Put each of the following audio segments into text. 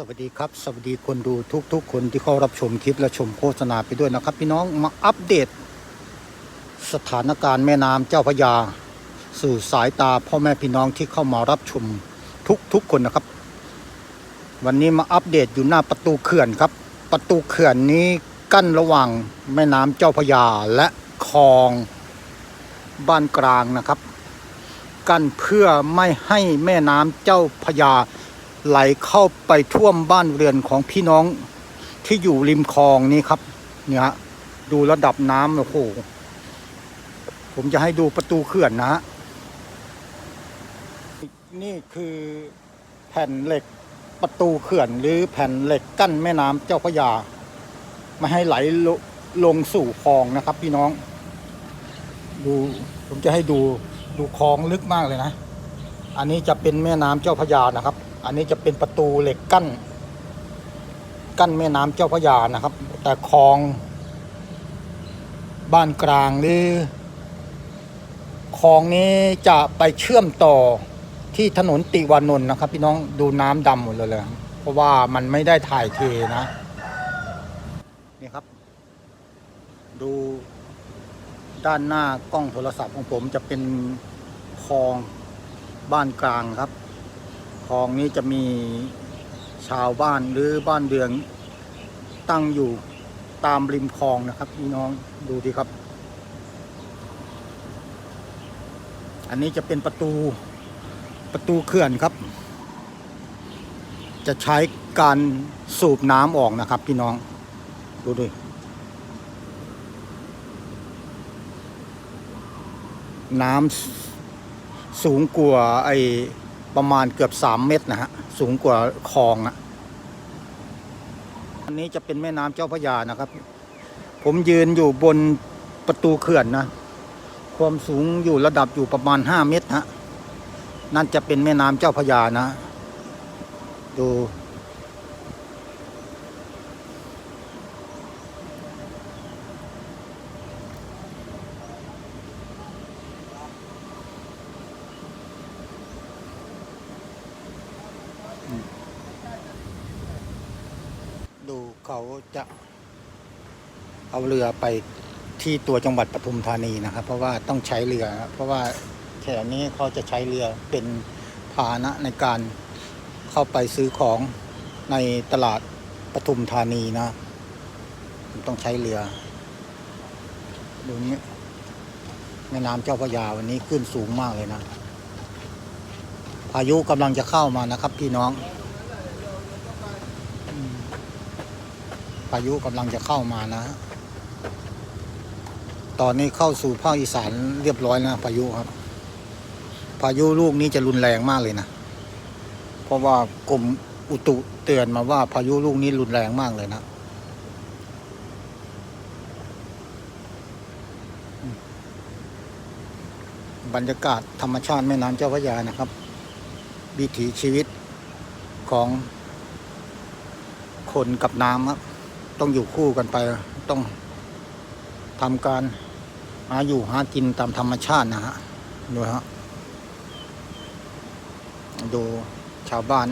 สวัสดีครับสวัสดีคนดูทุกๆ คนที่เข้ารับชมคลิปและชมโฆษณาไปด้วยนะครับ พี่น้องมาอัปเดต สถานการณ์แม่น้ำเจ้าพยา สู่สายตาพ่อแม่พี่น้องที่เข้ามารับชมทุกๆคนนะครับ วันนี้มาอัปเดตอยู่หน้าประตูเขื่อนครับ ประตูเขื่อนนี้กั้นระหว่างแม่น้ำเจ้าพยาและคลองบ้านกลางนะครับ กั้นเพื่อไม่ให้แม่น้ำเจ้าพยา ไหลเข้าไปท่วมบ้านเรือนของพี่น้องที่อยู่ริมคลองนี้ครับ เนี่ยฮะดูระดับน้ำโอ้โหผมจะให้ดูประตูเขื่อนนะฮะนี่คือแผ่นเหล็กประตูเขื่อนหรือแผ่นเหล็กกั้นแม่น้ำเจ้าพระยาไม่ให้ไหลลลงสู่คลองนะครับ พี่น้อง ดูผมจะให้ดูดูคลองลึกมากเลยนะ อันนี้จะเป็นแม่น้ำเจ้าพระยานะครับ อันนี้จะเป็นประตูเหล็กกั้น กั้นแม่น้ำเจ้าพระยานะครับ แต่คลอง บ้านกลางหรือคลองนี้จะไปเชื่อมต่อที่ถนนติวานนท์นะครับ พี่น้องดูน้ำดำหมดเลยเลยเพราะว่ามันไม่ได้ถ่ายเทนะนี่ครับ ดูด้านหน้ากล้องโทรศัพท์ของผมจะเป็นคลองบ้านกลางครับ คลองนี้จะมีชาวบ้านหรือบ้านเรือนตั้งอยู่ตามริมคลองนะครับพี่น้องดูดีครับ อันนี้จะเป็นประตูประตูเขื่อนครับ จะใช้การสูบน้ำออกนะครับพี่น้องดูดิน้ำสูงกว่าไอ ประมาณเกือบ 3 เมตรนะฮะ สูงกว่าคลองอะอันนี้จะเป็นแม่น้ำเจ้าพระยานะครับ ผมยืนอยู่บนประตูเขื่อนนะ ความสูงอยู่ระดับอยู่ประมาณ 5 เมตรฮะ นั่นจะเป็นแม่น้ำเจ้าพระยานะ ดู ดูเขาจะเอาเรือไปที่ตัวจังหวัดปทุมธานีนะครับ เพราะว่าต้องใช้เรือ เพราะว่าแถวนี้เขาจะใช้เรือเป็นพาหนะในการเข้าไปซื้อของในตลาดปทุมธานีนะต้องใช้เรือดูนี้แม่น้ำเจ้าพระยาวันนี้ขึ้นสูงมากเลยนะ พายุกำลังจะเข้ามานะครับพี่น้อง พายุกำลังจะเข้ามานะ ตอนนี้เข้าสู่ภาคอีสานเรียบร้อยนะพายุครับ พายุลูกนี้จะรุนแรงมากเลยนะ เพราะว่ากรมอุตุเตือนมาว่าพายุลูกนี้รุนแรงมากเลยนะบรรยากาศธรรมชาติแม่น้ำเจ้าพระยานะครับ วิถีชีวิตของคนกับน้ำครับ ต้องอยู่คู่กันไป ต้องทำการหาอยู่หากินตามธรรมชาตินะฮะดูฮะดูชาวบ้าน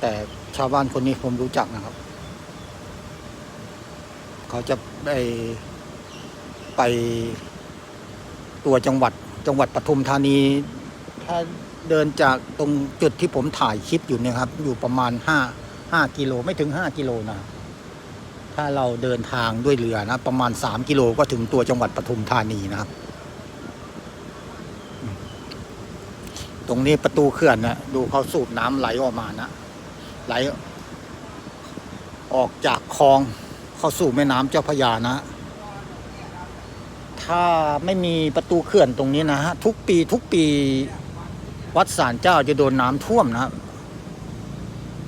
แต่ชาวบ้านคนนี้ผมรู้จักนะครับ เขาจะไปไปตัวจังหวัดจังหวัดปทุมธานี ถ้าเดินจากตรงจุดที่ผมถ่ายคลิปอยู่เนี่ยครับ อยู่ประมาณห้าห้ากิโลไม่ถึงห้ากิโลนะ ถ้าเราเดินทางด้วยเรือนะ ประมาณสามกิโลก็ถึงตัวจังหวัดปทุมธานีนะครับ ตรงนี้ประตูเขื่อนนะดูเขาสูบน้ำไหลออกมานะ ไหลออกจากคลองเข้าสู่แม่น้ำเจ้าพระยานะ ถ้าไม่มีประตูเขื่อนตรงนี้นะฮะทุกปีทุกปีวัดสารเจ้าจะโดนน้ำท่วมนะครับ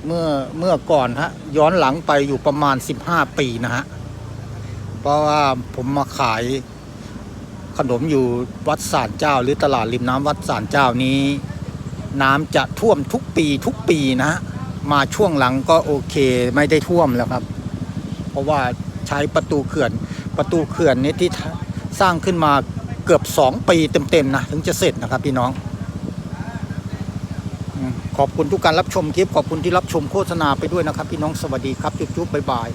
เมื่อเมื่อก่อนฮะย้อนหลังไปอยู่ประมาณ 15 ปีนะฮะเพราะว่าผมมาขายขนมอยู่วัดสารเจ้า หรือตลาดริมน้ำวัดสารเจ้านี้ น้ำจะท่วมทุกปีทุกปีนะฮะมาช่วงหลังก็โอเคไม่ได้ท่วมแล้วครับ เพราะว่าใช้ประตูเขื่อน ประตูเขื่อนนี้ที่สร้างขึ้นมาเกือบ 2 ปีเต็มๆนะถึงจะเสร็จนะครับพี่น้อง ขอบคุณทุกการรับชมคลิป ขอบคุณที่รับชมโฆษณาไปด้วยนะครับ พี่น้องสวัสดีครับ จุ๊บๆบ๊ายบาย